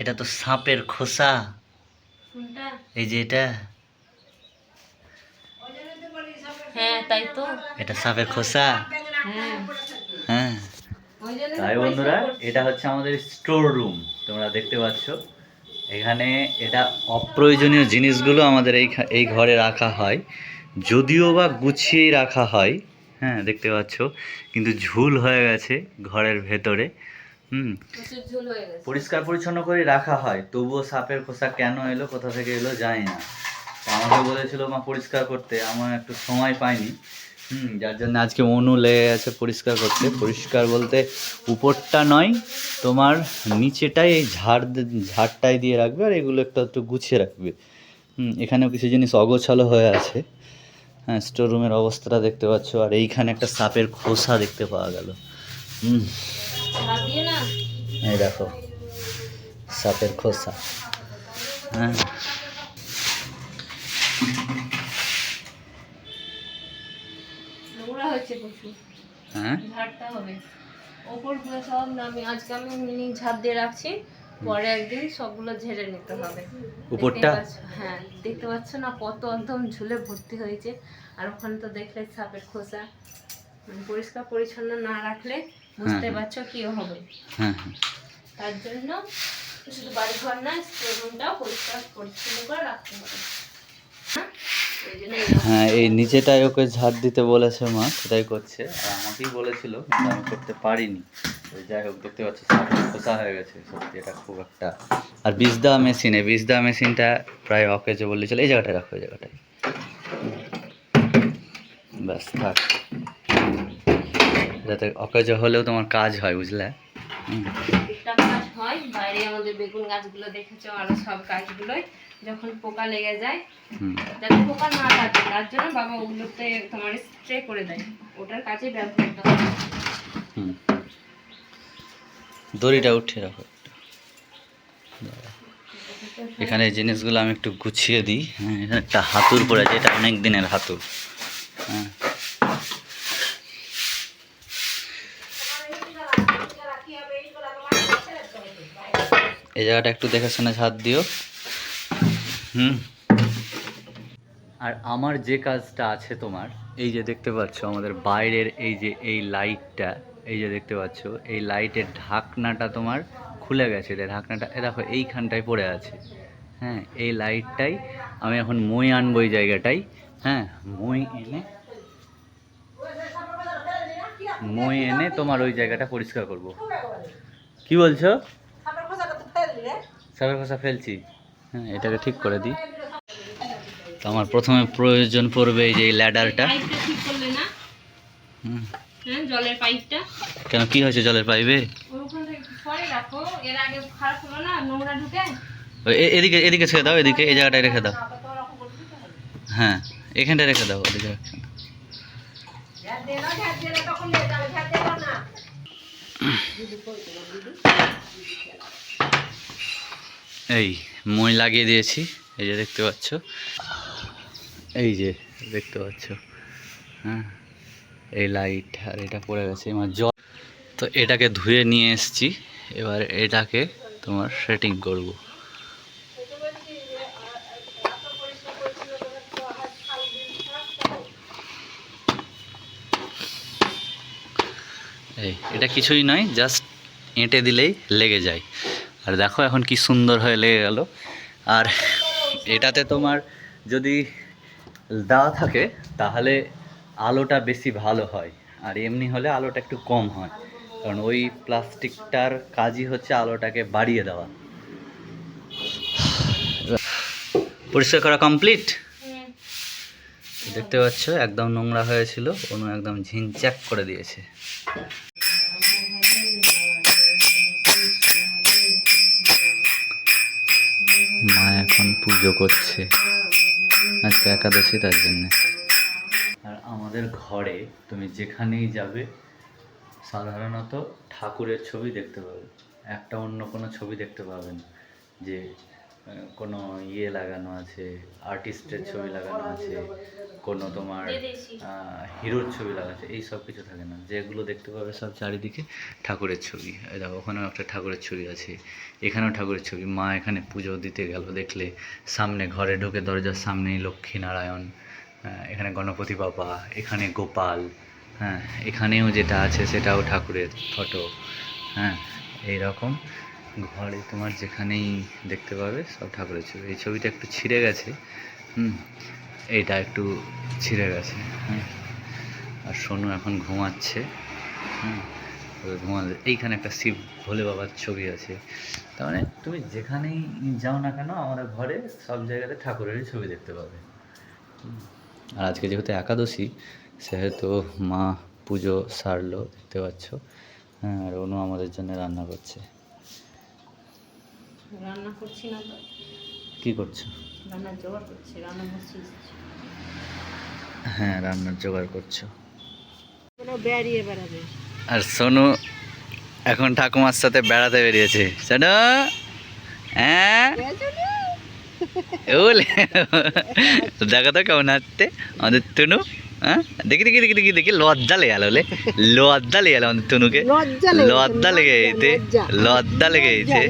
এটা তো সাপের খোসা। এই যে এটা। হ্যাঁ তাই তো। এটা সাপের খোসা। হ্যাঁ। হ্যাঁ। তাই বন্ধুরা এটা হচ্ছে আমাদের স্টোর রুম তোমরা দেখতে পাচ্ছ। এখানে এটা অপ্রয়োজনীয় জিনিসগুলো আমাদের এই এই ঘরে রাখা হয়। যদিও বা গুছিয়ে রাখা হয়। হ্যাঁ দেখতে পাচ্ছ। কিন্তু ঝুল হয়ে গেছে ঘরের ভেতরে। হুম। পরিষ্কার পরিচ্ছন্ন করে রাখা হয় তবুও সাপের খোসা কেন এলো কোথা থেকে এলো জানি না। আমাকে বলেছিল মা পরিষ্কার করতে। আমার একটু সময় পাইনি। হুম যার জন্য আজকে মনু লেগে গেছে পরিষ্কার করতে। পরিষ্কার বলতে উপরটা নয় তোমার নিচেটাই এই ঝাড় ঝাড়টাই দিয়ে রাখবে আর এগুলো একটু একটু গুছিয়ে রাখবে। হুম এখানেও কিছু জিনিস অগোছালো হয়ে আছে। হ্যাঁ স্টোর রুমের অবস্থাটা দেখতে পাচ্ছ আর এইখানে একটা সাপের খোসা দেখতে পাওয়া গেল। হুম। এই দেখো সাপের খোসা। হ্যাঁ। হ্যাঁ? ঝাড়টা হবে। ওপরগুলো সব আজকে আমি মিনি ঝাড় দিয়ে রাখছি পরে একদিন সবগুলো ঝেড়ে নিতে হবে। উপরটা? হ্যাঁ দেখতে পাচ্ছ না কত একদম ঝুলে ভর্তি হয়েছে। আর ওখানে তো দেখলে সাপের খোসা। মানে পরিষ্কার পরিচ্ছন্ন না রাখলে বুঝতে হ্যাঁ। পারছ কি হবে? হ্যাঁ হ্যাঁ। তার জন্য শুধু বাড়ি ঘর না রুমটাও পরিষ্কার পরিচ্ছন্ন করে রাখতে হবে। হ্যাঁ? এই- হ্যাঁ নিচেটাই ওকে ঝাড় দিতে বলেছে মা সেটাই করছে। আর আমাকেই বলেছিল কিন্তু আমি করতে পারিনি। যাই হোক দেখতে পাচ্ছি খোসা হয়ে গেছে। সত্যি এটা খুব একটা আর দেওয়া মেশিনে দেওয়া মেশিনটা প্রায় অকেজে বললে চলে। এই জায়গাটায় রাখো এই জায়গাটায়। ব্যাস থাক। যাতে অকেজে হলেও তোমার কাজ হয় বুঝলে? কাজ হয় বাইরে আমাদের বেগুন গাছগুলো দেখেছ আরও সব গাছগুলোই যখন পোকা লেগে যায় যাতে পোকা না লাগে তার জন্য বাবা ওগুলোতে তোমার স্প্রে করে দেয় ওটার কাজে ব্যবহার করতে হয়। হুম। দড়িটা উঠে রাখো। এখানে জিনিসগুলো আমি একটু গুছিয়ে দিই। হ্যাঁ এখানে একটা হাতুর পড়ে আছে এটা অনেক দিনের হাতুর হ্যাঁ। এই জায়গাটা একটু দেখে শুনে ঝাড় দিও। হুম। আর আমার যে কাজটা আছে তোমার, এই যে দেখতে পাচ্ছ আমাদের বাইরের এই যে এই লাইটটা, এই যে দেখতে পাচ্ছ, এই লাইটের ঢাকনাটা তোমার খুলে গেছে। এটা ঢাকনাটা এ দেখো, এইখানটায় পড়ে আছে। হ্যাঁ এই লাইটটাই আমি এখন মই আনব এই জায়গাটাই। হ্যাঁ মই এনে মই এনে তোমার ওই জায়গাটা পরিষ্কার করব। কি বলছো? সাপের খোসা ফেলছি। হ্যাঁ এটাকে ঠিক করে দিই। তো আমার প্রথমে প্রয়োজন পড়বে এই যে এই ল্যাডারটা। হ্যাঁ জলের পাইপটা। কেন কি হয়েছে জলের পাইপে? ওখানে একটু পরে রাখো এর আগে খারাপ হলো না? নোংরা ঢুকে? ওই এ- এদিকে এদিকে ছেড়ে দাও এদিকে এই জায়গাটায় রেখে দাও। হ্যাঁ এখানটায় রেখে দাও ওদিকে রাখো না। এই মই লাগিয়ে দিয়েছি, এই যে দেখতে পাচ্ছ। এই যে দেখতে পাচ্ছ হ্যাঁ এই লাইট আর এটা পড়ে গেছে আমার জল। তো এটাকে ধুয়ে নিয়ে এসেছি, এবার এটাকে তোমার সেটিং করব। এই, এটা কিছুই নয় জাস্ট এঁটে দিলেই লেগে যায়। আর দেখো এখন কি সুন্দর হয়ে লেগে গেল। আর এটাতে তোমার যদি দেওয়া থাকে তাহলে আলোটা বেশি ভালো হয়। আর এমনি হলে আলোটা একটু কম হয়। কারণ ওই প্লাস্টিকটার কাজই হচ্ছে আলোটাকে বাড়িয়ে দেওয়া। পরিষ্কার করা কমপ্লিট? দেখতে পাচ্ছ একদম নোংরা হয়েছিল। অনু একদম ঝিনচাক করে দিয়েছে। পুজো করছে। আজকে একাদশী তার জন্য। আর আমাদের ঘরে তুমি যেখানেই যাবে, সাধারণত ঠাকুরের ছবি দেখতে পাবে। একটা অন্য কোনো ছবি দেখতে পাবে না। যে কোনো ইয়ে লাগানো আছে আর্টিস্টের ছবি লাগানো আছে কোনো তোমার হিরোর ছবি লাগানো আছে এই সব কিছু থাকে না। যেগুলো দেখতে পাবে সব চারিদিকে ঠাকুরের ছবি। এই দেখো ওখানেও একটা ঠাকুরের ছবি আছে এখানেও ঠাকুরের ছবি। মা এখানে পুজো দিতে গেল দেখলে সামনে ঘরে ঢুকে দরজার সামনেই লক্ষ্মী নারায়ণ আহ, এখানে গণপতি বাবা এখানে গোপাল হ্যাঁ এখানেও যেটা আছে সেটাও ঠাকুরের ফটো হ্যাঁ এইরকম। ঘরে তোমার যেখানেই দেখতে পাবে সব ঠাকুরের ছবি এই ছবিটা একটু ছিঁড়ে গেছে, হুম? এইটা একটু ছিঁড়ে গেছে হ্যাঁ আর সোনু এখন ঘুমাচ্ছে, হুম? ঘুমাতে এইখানে একটা শিব ভোলে বাবার ছবি আছে। তার মানে তুমি যেখানেই যাও না কেন, আমাদের ঘরে সব জায়গাতে ঠাকুরেরই ছবি দেখতে পাবে। আর আজকে যেহেতু একাদশী, সেহেতু মা পুজো সারলো, দেখতে পাচ্ছ। হ্যাঁ আর অনু আমাদের জন্য রান্না করছে। রান্না করছি না তো। কি করছ? রান্না জোগাড় করছি রান্না বসিয়ে হ্যাঁ রান্নার জোগাড় করছ। বেরিয়ে বেড়াবে। আর সোনু এখন ঠাকুমার সাথে বেড়াতে বেরিয়েছে। সোনু হ্যাঁ? দেখো তো কেমন হাঁটতে। আমাদের তনু। হ্যাঁ? দেখি দেখি দেখি দেখি দেখি। লজ্জা লেগে গেল বলে লজ্জা লেগে গেল আমাদের তনুকে। লজ্জা লেগে গেছে। লজ্জা। লেগে গেছে।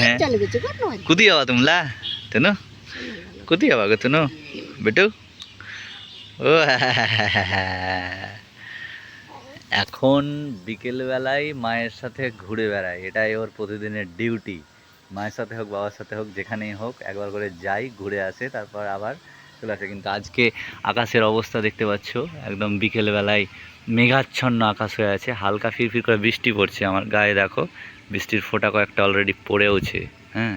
হ্যাঁ। কুদি যাবা তোমলা তনু কুদি যাবা গো তনু। বেটু। ও এখন বিকেলবেলায় মায়ের সাথে ঘুরে বেড়ায়। এটাই ওর প্রতিদিনের ডিউটি মায়ের সাথে হোক বাবার সাথে হোক যেখানেই হোক একবার করে যাই ঘুরে আসে তারপর আবার চলে আসে কিন্তু আজকে আকাশের অবস্থা দেখতে পাচ্ছ, একদম বিকেলবেলায় মেঘাচ্ছন্ন আকাশ হয়ে আছে, হালকা ফিরফির করে বৃষ্টি পড়ছে আমার গায়ে, দেখো, বৃষ্টির ফোঁটা কয়েকটা অলরেডি পড়েওছে হ্যাঁ।